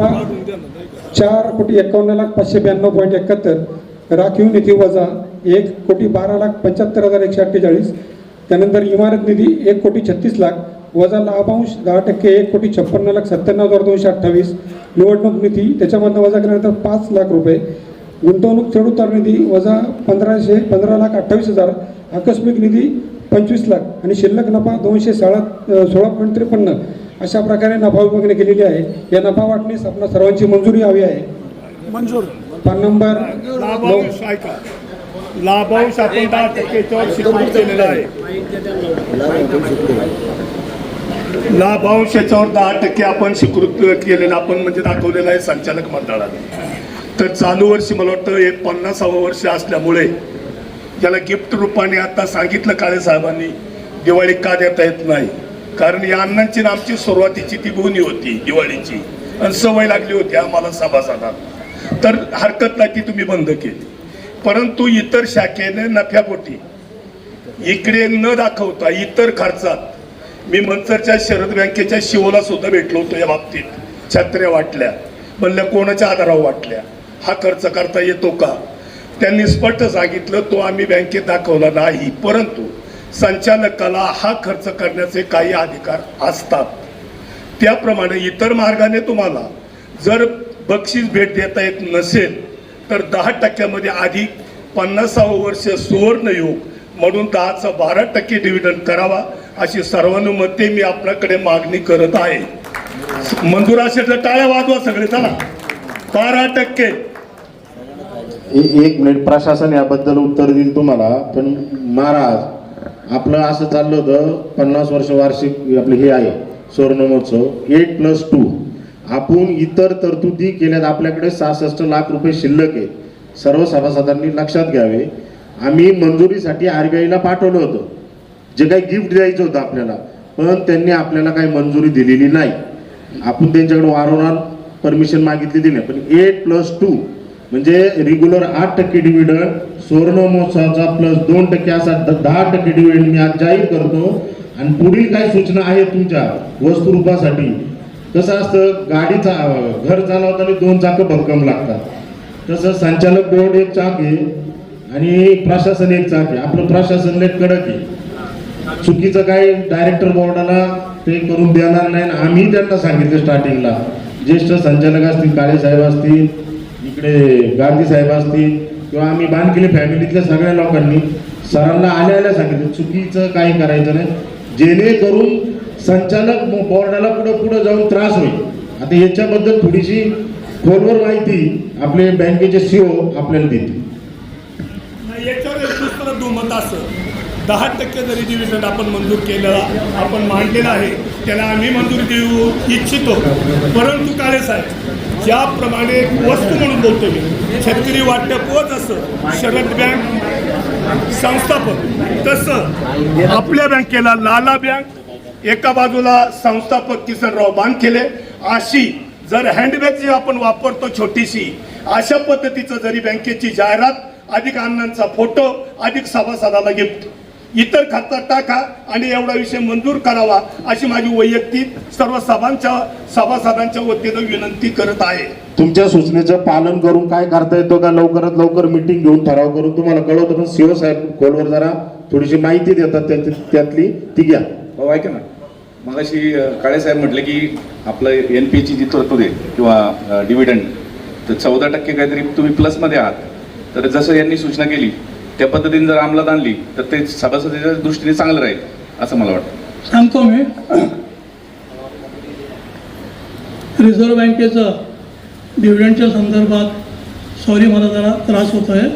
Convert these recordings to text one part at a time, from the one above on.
चार कोटी एकावन्न लाख पाचशे ब्याण्णव पॉईंट एकाहत्तर. राखीव निधी वजा एक कोटी बारा लाख पंच्याहत्तर हजार एकशे अठ्ठेचाळीस. त्यानंतर इमारत निधी एक कोटी छत्तीस लाख. वजा लाभांश दहा टक्के एक कोटी छप्पन्न लाख सत्त्याण्णव हजार दोनशे अठ्ठावीस. निवडणूक निधी त्याच्यामधनं वजा केल्यानंतर पाच लाख रुपये. गुंतवणूक चढउतार निधी वजा पंधराशे पंधरा लाख अठ्ठावीस हजार. आकस्मिक निधी पंचवीस लाख. आणि शिल्लक नफा दोनशे सोळा सोळा पॉईंट त्रेपन्न. अशा प्रकारे नफा विभागणी केलेली आहे. या नफा वाटणीस आपल्या सर्वांची मंजुरी हवी आहे. मंजूर. पान नंबर लाभांश ऐका. लाभांश आपण दहा टक्केच्यावर शिकवून केलेला आहे. लाभांश याच्यावर दहा टक्के आपण स्वीकृत केलेलं आपण म्हणजे दाखवलेलं आहे संचालक मंडळाने तर चालू वर्षी मला वाटतं हे पन्नासावं वर्ष असल्यामुळे ज्याला गिफ्ट रूपाने आता सांगितलं काळे साहेबांनी दिवाळी का देता येत नाही? कारण या अण्णांची ना आमची सुरुवातीची ती गुन्ही होती दिवाळीची. आणि सवय लागली होती आम्हाला सभासदात. तर हरकत नाही ती तुम्ही बंद केली. परंतु इतर शाखेने नफ्यापोटी इकडे न दाखवता इतर खर्चात. मी मंचरच्या शरद बँकेच्या शिवला सुद्धा भेटलो होतो या बाबतीत. छत्र्या वाटल्या. म्हणल्या कोणाच्या आधारावर वाटल्या? हा खर्च करता येतो का? त्यांनी स्पष्ट सांगितलं तो आम्ही बँकेत दाखवला नाही. परंतु संचालकाला हा खर्च करण्याचे काही अधिकार असतात. त्याप्रमाणे इतर मार्गाने तुम्हाला जर बक्षीस भेट देता येत नसेल तर दहा टक्क्यामध्ये आधी पन्नासावं वर्ष सुवर्ण योग म्हणून दहाचा बारा टक्के डिव्हिडंड करावा अशी सर्वानुमते मी आपल्याकडे मागणी करत आहे. मंजूर असेल तर टाळ्या वाजवा सगळे चला. बारा टक्के. एक मिनिट प्रशासन याबद्दल उत्तर देईल तुम्हाला पण महाराज आपलं असं चाललं होतं पन्नास वर्ष वार्षिक आपलं हे आहे सुवर्ण महोत्सव एट प्लस टू आपण इतर तरतुदी केल्यात आपल्याकडे सहासष्ट लाख रुपये शिल्लक आहे सर्व सभासदांनी लक्षात घ्यावे. आम्ही मंजुरीसाठी आर बी आयला पाठवलं होतं. जे काही गिफ्ट द्यायचं होतं आपल्याला पण त्यांनी आपल्याला काही मंजुरी दिलेली नाही. आपण त्यांच्याकडे वारंवार परमिशन मागितलेली नाही. पण एट प्लस टू म्हणजे रेग्युलर आठ टक्के डिव्हिडंड सुवर्ण महोत्सवाचा प्लस दोन टक्के असा दहा टक्के डिव्हिडंड मी आज जाहीर करतो. आणि पुढील काही सूचना आहेत तुमच्या वस्तुरूपासाठी. कसं असतं गाडीचा घर चालवताना दोन चाकं भक्कम लागतात. तसं संचालक बोर्ड एक चाक आहे आणि प्रशासन एक चाक आहे. आपलं प्रशासन एक कडक आहे. चुकीचं काही डायरेक्टर बोर्डाला ते करून देणार नाही आणि आम्ही त्यांना सांगितलं स्टार्टिंगला ज्येष्ठ संचालक असतील काळे साहेब असतील इकडे गांधी साहेब असतील किंवा आम्ही बांधकेली फॅमिलीतल्या सगळ्या लोकांनी सरांना आल्या आल्या सांगितलं चुकीचं काही करायचं नाही. जेणेकरून संचालक बोर्डाला पुढं पुढं जाऊन त्रास होईल. आता याच्याबद्दल थोडीशी खोलवर माहिती आपले बँकेचे सीओ आपल्याला देतील. याच्यावर दुसरं दुमत असं. दहा टक्के जरी डिव्हिजन आपण मंजूर केलं आपण मांडलेलं आहे त्याला आम्ही मंजुरी देऊ इच्छितो. परंतु काळे साहेब ज्याप्रमाणे वस्तू म्हणून बोलतो मी शेतकरी वाटप होत असं शरद बँक संस्थापक तसं आपल्या बँकेला लाला बँक एका बाजूला संस्थापक किसनराव बांधकेले अशी जर हँडबॅग जी आपण वापरतो छोटीशी अशा पद्धतीचं जरी बँकेची जाहिरात अधिक अण्णांचा फोटो अधिक सभासदाला गिफ्ट इतर खात्यात टाका आणि एवढा विषय मंजूर करावा अशी माझी वैयक्तिक सर्व सभांच्या सभासदांच्या वतीनं विनंती करत आहे. तुमच्या सूचनेचं पालन करून काय करता येतो का? लवकरात लवकर मिटिंग घेऊन ठराव करून तुम्हाला कळवतो पण सीओ साहेब खोलवर जरा थोडीशी माहिती देतात त्यात- त्यातली. ती घ्या. हो ऐका ना. मगाशी अ, काळेसाहेब म्हटले की आपलं एन पीची जी तरतूद आहे किंवा डिव्हिडंड तर चौदा टक्के काहीतरी तुम्ही प्लसमध्ये आहात. तर जसं यांनी सूचना केली त्या पद्धतीने जर अंमलात आणली तर ते सभासदाच्या दृष्टीने चांगलं राहील असं मला वाटतं. सांगतो मी. रिझर्व्ह बँकेचं डिव्हिडंडच्या संदर्भात सॉरी मला जरा त्रास होतो आहे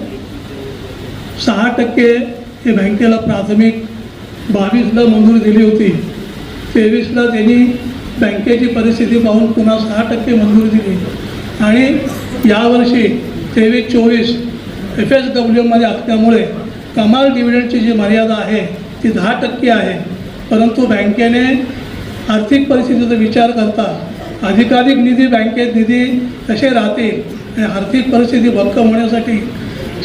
सहा टक्के हे बँकेला प्राथमिक बावीसला मंजुरी दिली होती. तेवीसला त्यांनी बँकेची परिस्थिती पाहून पुन्हा सहा टक्के मंजुरी दिली. आणि यावर्षी तेवीस चोवीस एफ एस डब्ल्यूमध्ये असल्यामुळे कमाल डिव्हिडंडची जी मर्यादा आहे ती दहा टक्के आहे. परंतु बँकेने आर्थिक परिस्थितीचा विचार करता अधिकाधिक निधी बँकेत निधी कसे राहतील आणि आर्थिक परिस्थिती भक्कम होण्यासाठी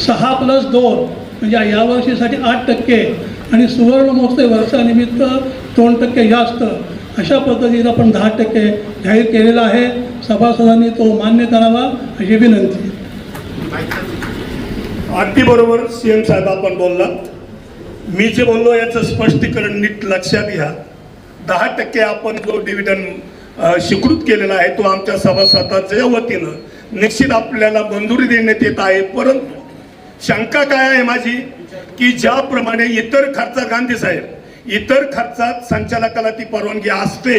सहा प्लस दोन म्हणजे यावर्षीसाठी आठ टक्के आणि सुवर्ण महोत्सव वर्षानिमित्त दोन टक्के जास्त अशा पद्धतीनं आपण दहा टक्के जाहीर केलेला आहे. सभासदांनी तो मान्य करावा अशी विनंती. अगदी बरोबर सीएम साहेब आपण बोललात. मी जे बोललो याचं स्पष्टीकरण नीट लक्षात घ्या. दहा टक्के आपण जो डिव्हिडंड स्वीकृत केलेला आहे तो आमच्या सभासदाच्या वतीनं निश्चित आपल्याला मंजुरी देण्यात येत आहे. परंतु शंका काय आहे माझी? की ज्याप्रमाणे इतर खर्चात गांधी साहेब इतर खर्चात संचालकाला ती परवानगी असते.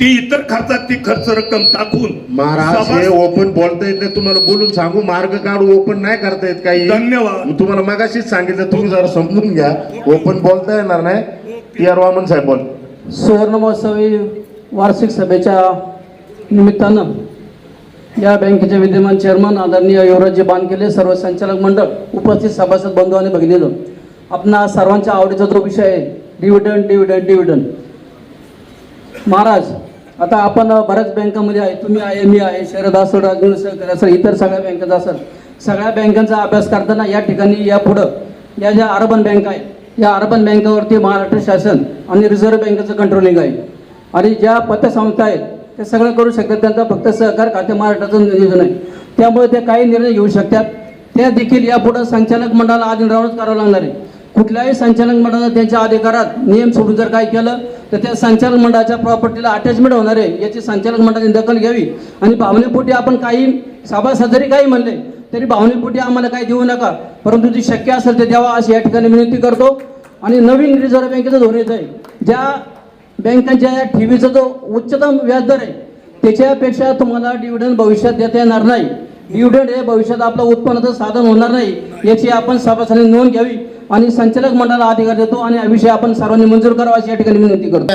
ती इतर खर्चात ती खर्च रक्कम टाकून महाराज हे ओपन बोलता येत नाही. तुम्हाला बोलून सांगू मार्ग काढू ओपन नाही करता येत काही. धन्यवाद. तुम्हाला मगाशीच सांगितलं तुम्ही जरा समजून घ्या. ओपन बोलता येणार नाही. टी आर वामन साहेब बोल. सुवर्ण महोत्सवी वार्षिक सभेच्या निमित्तानं या बँकेचे विद्यमान चेअरमन आदरणीय युवराजजी बानकेले सर्व संचालक मंडळ उपस्थित सभासद बंधू आणि भगिनीनं आपणा सर्वांच्या आवडीचा जो विषय आहे डिव्हिडंड डिव्हिडंड डिव्हिडंड महाराज आता आपण बऱ्याच बँकामध्ये आहे. तुम्ही आहे मी आहे शरद असेल राजगुरू असेल इतर सगळ्या बँकेचा असेल सगळ्या बँकांचा अभ्यास करताना या ठिकाणी या पुढं या ज्या अर्बन बँक आहे या अर्बन बँकावरती महाराष्ट्र शासन आणि रिझर्व्ह बँकेचं कंट्रोलिंग आहे. आणि ज्या पतसंस्था आहेत ते सगळं करू शकतात. त्यांचा फक्त सहकार खाते महाराष्ट्राचं नियोजन आहे. त्यामुळे ते काही निर्णय घेऊ शकतात. त्या देखील यापुढं संचालक मंडळाला आधीन राहूनच करावं लागणार आहे. कुठल्याही संचालक मंडळानं त्यांच्या अधिकारात नियम सोडून जर काय केलं तर त्या संचालक मंडळाच्या प्रॉपर्टीला अटॅचमेंट होणार आहे. याची संचालक मंडळाने दखल घ्यावी. आणि भावनेपोटी आपण काही सभासद जरी काही म्हणले तरी भावनेपोटी आम्हाला काही देऊ नका. परंतु जी शक्य असेल ते द्यावा अशी या ठिकाणी विनंती करतो. आणि नवीन रिझर्व्ह बँकेचं धोरण आहे. ज्या बँकांच्या या ठेवीचा जो उच्चतम व्याजदर आहे त्याच्यापेक्षा तुम्हाला डिव्हिडंड भविष्यात देता येणार नाही. डिव्हिडंड हे भविष्यात आपलं उत्पन्नाचं साधन होणार नाही. याची आपण सभासदांनी नोंद घ्यावी. आणि संचालक मंडळाला अधिकार देतो आणि हा विषय आपण सर्वांनी मंजूर करावा अशी या ठिकाणी विनंती करतो.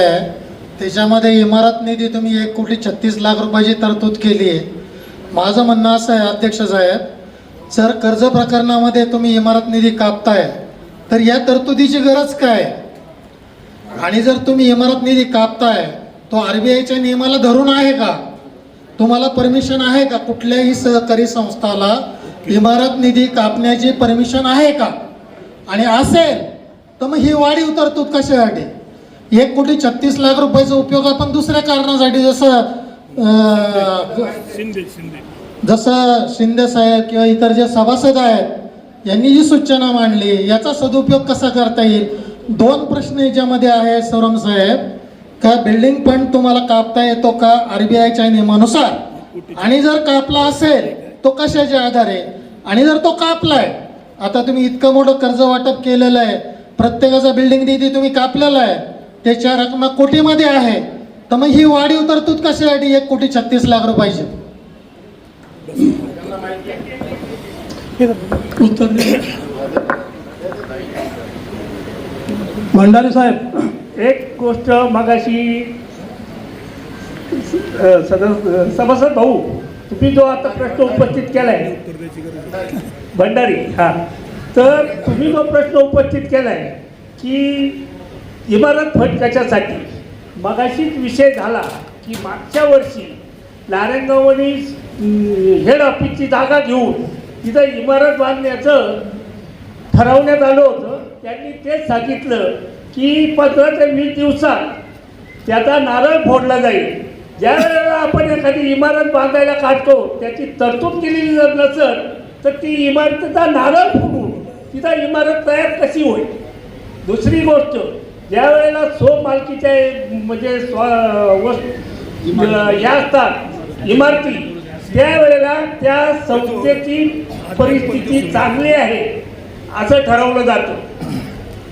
त्याच्यामध्ये इमारत निधी तुम्ही एक कोटी छत्तीस लाख रुपयाची तरतूद केली आहे. माझं म्हणणं असं आहे अध्यक्ष साहेब जर कर्ज प्रकरणामध्ये तुम्ही इमारत निधी कापताय तर या तरतुदीची गरज काय आणि जर तुम्ही इमारत निधी कापताय तो आर बी आयच्या नियमाला धरून आहे का? तुम्हाला परमिशन आहे का? कुठल्याही सहकारी संस्थाला इमारत निधी कापण्याची परमिशन आहे का? आणि असेल तर मग ही वाढीव तरतूद कशासाठी? एक कोटी छत्तीस लाख रुपयाचा उपयोग आपण दुसऱ्या कारणासाठी जसं जसं शिंदे साहेब किंवा इतर जे सभासद आहेत यांनी जी सूचना मांडली याचा सदुपयोग कसा करता येईल? दोन प्रश्न याच्यामध्ये आहे सौरम साहेब. का बिल्डिंग फंड तुम्हाला कापता येतो का? आरबीआयच्या नियमानुसार. आणि जर कापला असेल तो कशाच्या आधारे? आणि जर तो कापलाय आता तुम्ही इतकं मोठं कर्ज वाटप केलेलं आहे. प्रत्येकाचा बिल्डिंग निधी तुम्ही कापलेला आहे. त्याच्या रकमा कोटीमध्ये आहे. तर मग ही वाढीव तरतूद कशासाठी एक कोटी छत्तीस लाख रुपयाची भंडारे साहेब. एक गोष्ट मगाशी सदस्य सभासद भाऊ तुम्ही जो आता प्रश्न उपस्थित केलाय भंडारी हा. तर तुम्ही जो प्रश्न उपस्थित केलाय की इमारत फट कशासाठी? मगाशीच विषय झाला की मागच्या वर्षी नारायणगावनी हेड ऑफिसची जागा घेऊन तिथं इमारत बांधण्याचं ठरवण्यात आलं होतं. त्यांनी तेच सांगितलं की पंधरा ते वीस दिवसात त्याचा नारळ फोडला जाईल. ज्या वेळेला आपण एखादी इमारत बांधायला काढतो त्याची तरतूद केलेली जर नसेल तर ती इमारतीचा नारळ फोडून तिथं इमारत तयार कशी होईल? दुसरी गोष्ट ज्या वेळेला सो मालकीच्या म्हणजे स्व वस्तू या असतात इमारती त्यावेळेला त्या संस्थेची परिस्थिती चांगली आहे असं ठरवलं जातं.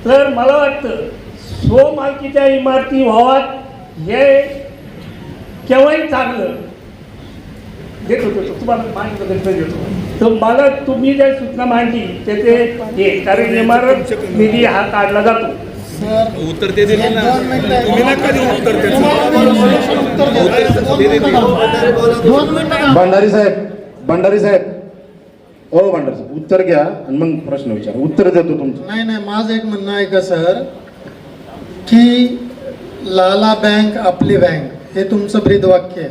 तर मला वाटतं स्वमालकीच्या इमारती व्हावात हे केव्हाही चांगलं. देतो देतो तुम्हाला माहिती वगैरे देतो. तर मला तुम्ही ज्या सूचना मांडली ते ते हे कारण इमारत निधी हा काढला जातो. उत्तर ते दिले ना. भंडारी साहेब भंडारी साहेब. ओ भंडारी साहेब उत्तर घ्या आणि मग प्रश्न विचारा. उत्तर देतो तुमचं. नाही नाही माझं एक म्हणणं आहे का सर? की लाला बँक आपली बँक. हे तुमचं ब्रीद वाक्य आहे.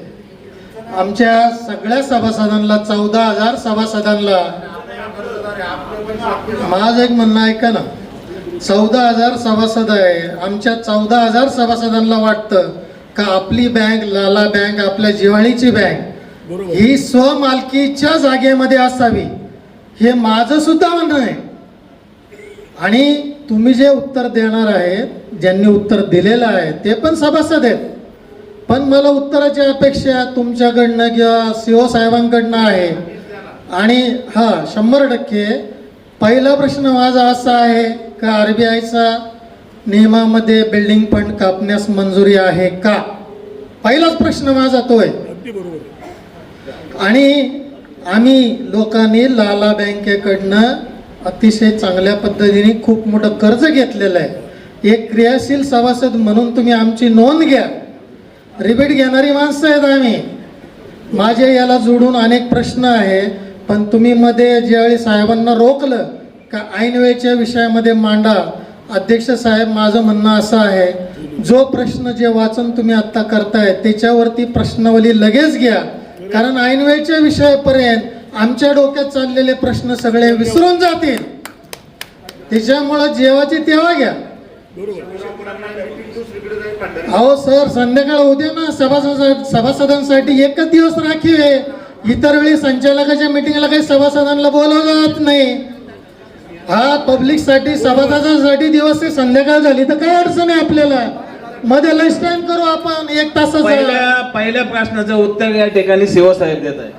आमच्या सगळ्या सभासदांना चौदा हजार सभासदांना माझं एक म्हणणं ऐका ना. चौदा हजार सभासद आहे. आमच्या चौदा हजार सभासदांना वाटतं का आपली बँक लाला बँक आपल्या जिव्हाळीची बँक ही स्वमालकीच्या जागेमध्ये असावी हे माझं सुद्धा म्हणणं आहे. आणि तुम्ही जे उत्तर देणार आहेत ज्यांनी उत्तर दिलेलं आहे ते पण सभासद आहेत. पण मला उत्तराची अपेक्षा तुमच्याकडनं किंवा सी ओ साहेबांकडनं आहे. आणि हा शंभर टक्के. पहिला प्रश्न माझा असा आहे का आर बी आयचा नियमामध्ये बिल्डिंग फंड कापण्यास मंजुरी आहे का? पहिलाच प्रश्न माझा तो आहे आणि आम्ही लोकांनी लाला बँकेकडनं अतिशय चांगल्या पद्धतीने खूप मोठं कर्ज घेतलेलं आहे. एक क्रियाशील सभासद म्हणून तुम्ही आमची नोंद घ्या. रिपीट घेणारी माणसं आहेत आम्ही. माझे याला जोडून अनेक प्रश्न आहे पण तुम्ही मध्ये ज्यावेळी साहेबांना रोखलं का ऐनवेच्या विषयामध्ये मांडा अध्यक्ष साहेब माझं म्हणणं असं आहे जो प्रश्न जे वाचन तुम्ही आत्ता करताय त्याच्यावरती प्रश्नावली लगेच घ्या. कारण ऐनवेच्या विषयापर्यंत आमच्या डोक्यात चाललेले प्रश्न सगळे विसरून जातील. त्याच्यामुळं जेवाची तेव्हा घ्या. अहो सर संध्याकाळ उद्या ना. सभासद सभासदांसाठी एकच दिवस राखीव आहे. इतर वेळी संचालकाच्या मिटिंगला काही सभासदांना बोलवलं जात नाही. हा पब्लिकसाठी सभासदांसाठी दिवस ते संध्याकाळ झाली तर काय अडचण आहे आपल्याला? मध्ये लंच टाइम करू आपण. एक तास पहिल्या पहिल्या प्रश्नाचं उत्तर या ठिकाणी शिवसाहेब देत आहे